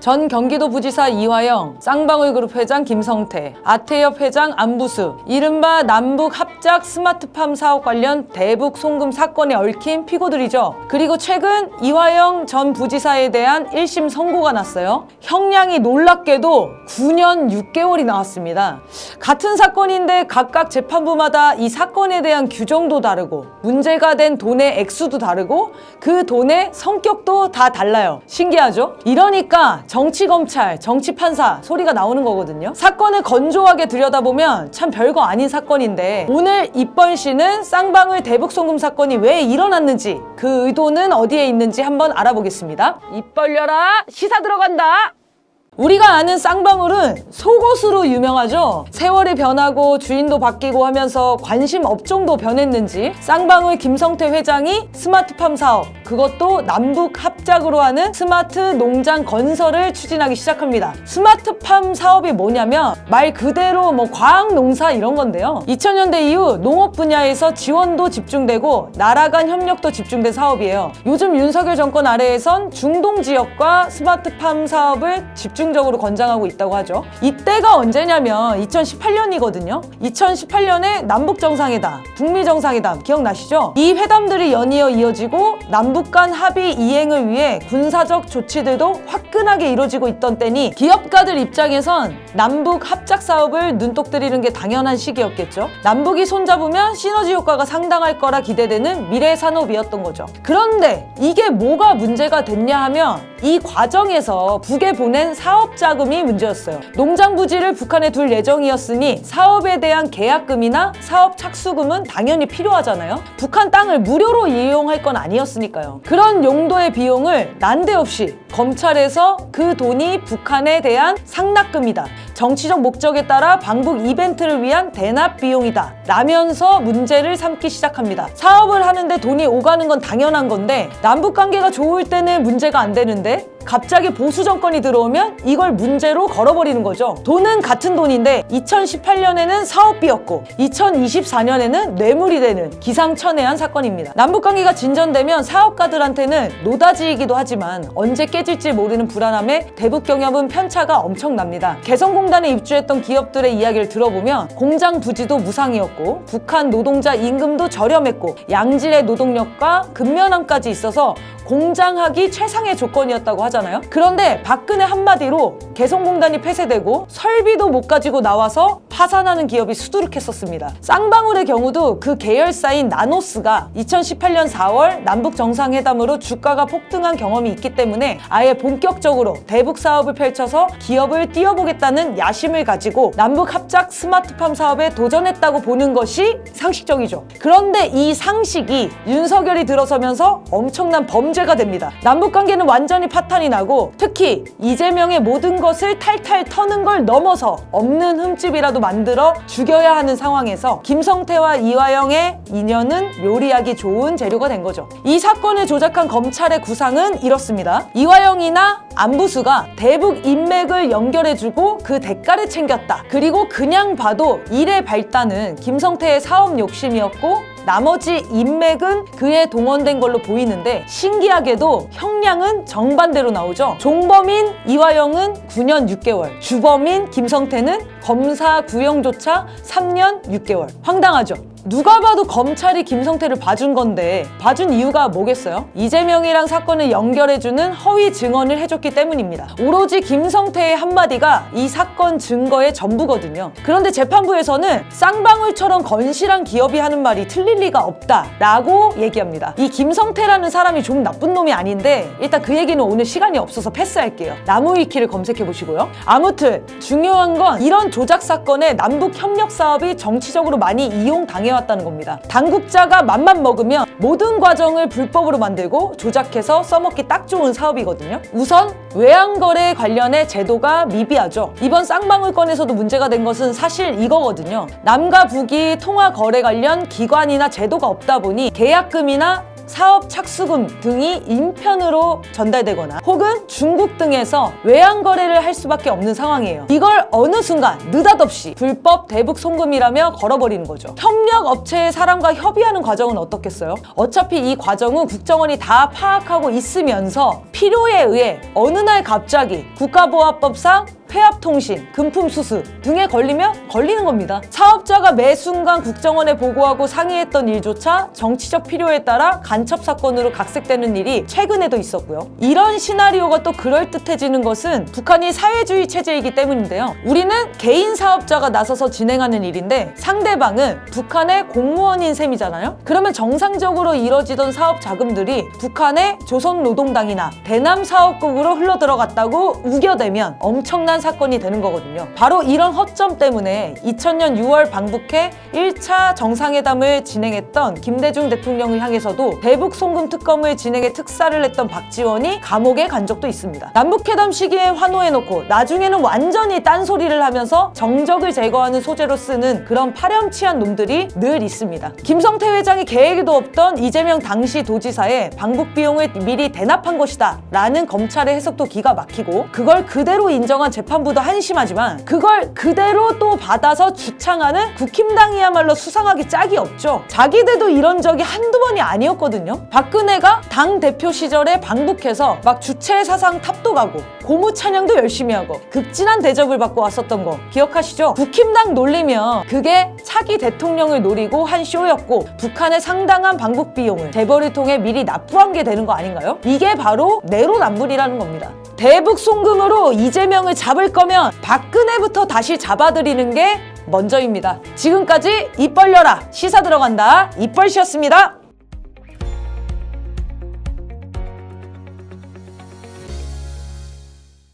전 경기도 부지사 이화영, 쌍방울그룹 회장 김성태, 아태협 회장 안부수, 이른바 남북 합작 스마트팜 사업 관련 대북 송금 사건에 얽힌 피고들이죠. 그리고 최근 이화영 전 부지사에 대한 1심 선고가 났어요. 형량이 놀랍게도 9년 6개월이 나왔습니다. 같은 사건인데 각각 재판부마다 이 사건에 대한 규정도 다르고 문제가 된 돈의 액수도 다르고 그 돈의 성격도 다 달라요. 신기하죠? 이러니까 정치 검찰, 정치 판사 소리가 나오는 거거든요. 사건을 건조하게 들여다보면 참 별거 아닌 사건인데 오늘 입번 씨는 쌍방울 대북 송금 사건이 왜 일어났는지 그 의도는 어디에 있는지 한번 알아보겠습니다. 입 벌려라 시사 들어간다. 우리가 아는 쌍방울은 속옷으로 유명하죠. 세월이 변하고 주인도 바뀌고 하면서 관심 업종도 변했는지 쌍방울 김성태 회장이 스마트팜 사업 그것도 남북 합작으로 하는 스마트 농장 건설을 추진하기 시작합니다. 스마트팜 사업이 뭐냐면 말 그대로 뭐 과학 농사 이런 건데요. 2000년대 이후 농업 분야에서 지원도 집중되고 나라 간 협력도 집중된 사업이에요. 요즘 윤석열 정권 아래에선 중동 지역과 스마트팜 사업을 집중 적으로 권장하고 있다고 하죠. 이때가 언제냐면 2018년이거든요. 2018년에 남북 정상회담, 북미 정상회담 기억나시죠? 이 회담들이 연이어 이어지고 남북 간 합의 이행을 위해 군사적 조치들도 화끈하게 이루어지고 있던 때니 기업가들 입장에선 남북 합작 사업을 눈독 들이는 게 당연한 시기였겠죠. 남북이 손잡으면 시너지 효과가 상당할 거라 기대되는 미래 산업이었던 거죠. 그런데 이게 뭐가 문제가 됐냐 하면 이 과정에서 북에 보낸 사업 자금이 문제였어요. 농장 부지를 북한에 둘 예정이었으니 사업에 대한 계약금이나 사업 착수금은 당연히 필요하잖아요. 북한 땅을 무료로 이용할 건 아니었으니까요. 그런 용도의 비용을 난데없이 검찰에서 그 돈이 북한에 대한 상납금이다. 정치적 목적에 따라 방북 이벤트를 위한 대납 비용이다. 라면서 문제를 삼기 시작합니다. 사업을 하는데 돈이 오가는 건 당연한 건데 남북 관계가 좋을 때는 문제가 안 되는데 갑자기 보수 정권이 들어오면 이걸 문제로 걸어버리는 거죠. 돈은 같은 돈인데 2018년에는 사업비였고 2024년에는 뇌물이 되는 기상천외한 사건입니다. 남북 관계가 진전되면 사업가들한테는 노다지이기도 하지만 언제 깨질지 모르는 불안함에 대북 경협은 편차가 엄청납니다. 개성공단에 입주했던 기업들의 이야기를 들어보면 공장 부지도 무상이었고 북한 노동자 임금도 저렴했고 양질의 노동력과 근면함까지 있어서 공장하기 최상의 조건이었다고 하 잖아요. 그런데 박근혜 한마디로 개성공단이 폐쇄되고 설비도 못 가지고 나와서 파산하는 기업이 수두룩했었습니다. 쌍방울의 경우도 그 계열사인 나노스가 2018년 4월 남북 정상회담으로 주가가 폭등한 경험이 있기 때문에 아예 본격적으로 대북 사업을 펼쳐서 기업을 띄워보겠다는 야심을 가지고 남북 합작 스마트팜 사업에 도전했다고 보는 것이 상식적이죠. 그런데 이 상식이 윤석열이 들어서면서 엄청난 범죄가 됩니다. 남북 관계는 완전히 파탄이 나고 특히 이재명의 모든 것을 탈탈 터는 걸 넘어서 없는 흠집이라도 만들어 죽여야 하는 상황에서 김성태와 이화영의 인연은 요리하기 좋은 재료가 된 거죠. 이 사건을 조작한 검찰의 구상은 이렇습니다. 이화영이나 안부수가 대북 인맥을 연결해주고 그 대가를 챙겼다. 그리고 그냥 봐도 일의 발단은 김성태의 사업 욕심이었고 나머지 인맥은 그에 동원된 걸로 보이는데 신기하게도 형량은 정반대로 나오죠. 종범인 이화영은 9년 6개월, 주범인 김성태는 검사 구형조차 3년 6개월. 황당하죠. 누가 봐도 검찰이 김성태를 봐준 건데 봐준 이유가 뭐겠어요? 이재명이랑 사건을 연결해주는 허위 증언을 해줬기 때문입니다. 오로지 김성태의 한마디가 이 사건 증거의 전부거든요. 그런데 재판부에서는 쌍방울처럼 건실한 기업이 하는 말이 틀릴 리가 없다라고 얘기합니다. 이 김성태라는 사람이 좀 나쁜 놈이 아닌데 일단 그 얘기는 오늘 시간이 없어서 패스할게요. 나무위키를 검색해 보시고요. 아무튼 중요한 건 이런 조작 사건에 남북 협력 사업이 정치적으로 많이 이용당해 왔다는 겁니다. 당국자가 맘만 먹으면 모든 과정을 불법으로 만들고 조작해서 써먹기 딱 좋은 사업이거든요. 우선 외환거래 관련해 제도가 미비하죠. 이번 쌍방울 건에서도 문제가 된 것은 사실 이거거든요. 남과 북이 통화 거래 관련 기관이나 제도가 없다 보니 계약금이나 사업 착수금 등이 인편으로 전달되거나 혹은 중국 등에서 외환 거래를 할 수밖에 없는 상황이에요. 이걸 어느 순간 느닷없이 불법 대북 송금이라며 걸어버리는 거죠. 협력 업체의 사람과 협의하는 과정은 어떻겠어요? 어차피 이 과정은 국정원이 다 파악하고 있으면서 필요에 의해 어느 날 갑자기 국가보안법상 폐합통신, 금품수수 등에 걸리면 걸리는 겁니다. 사업자가 매 순간 국정원에 보고하고 상의했던 일조차 정치적 필요에 따라 간첩 사건으로 각색되는 일이 최근에도 있었고요. 이런 시나리오가 또 그럴듯해지는 것은 북한이 사회주의 체제이기 때문인데요. 우리는 개인 사업자가 나서서 진행하는 일인데 상대방은 북한의 공무원인 셈이잖아요. 그러면 정상적으로 이뤄지던 사업 자금들이 북한의 조선노동당이나 대남 사업국으로 흘러들어갔다고 우겨대면 엄청난 사건이 되는 거거든요. 바로 이런 허점 때문에 2000년 6월 방북해 1차 정상회담을 진행했던 김대중 대통령을 향해서도 대북 송금 특검을 진행해 특사를 했던 박지원이 감옥에 간 적도 있습니다. 남북회담 시기에 환호해놓고 나중에는 완전히 딴소리를 하면서 정적을 제거하는 소재로 쓰는 그런 파렴치한 놈들이 늘 있습니다. 김성태 회장이 계획에도 없던 이재명 당시 도지사의 방북 비용을 미리 대납한 것이다 라는 검찰의 해석도 기가 막히고 그걸 그대로 인정한 재판 부도 한심하지만 그걸 그대로 또 받아서 주창하는 국힘당이야말로 수상하기 짝이 없죠. 자기들도 이런 적이 한두 번이 아니었거든요. 박근혜가 당 대표 시절에 방북해서 막 주체 사상 탑도 가고 고무 찬양도 열심히 하고 극진한 대접을 받고 왔었던 거 기억하시죠? 국힘당 놀리면 그게 차기 대통령을 노리고 한 쇼였고 북한의 상당한 방북 비용을 재벌을 통해 미리 납부한 게 되는 거 아닌가요? 이게 바로 내로남불이라는 겁니다. 대북 송금으로 이재명을 잡을 거면 박근혜부터 다시 잡아드리는 게 먼저입니다. 지금까지 입 벌려라 시사 들어간다 입벌씨였습니다.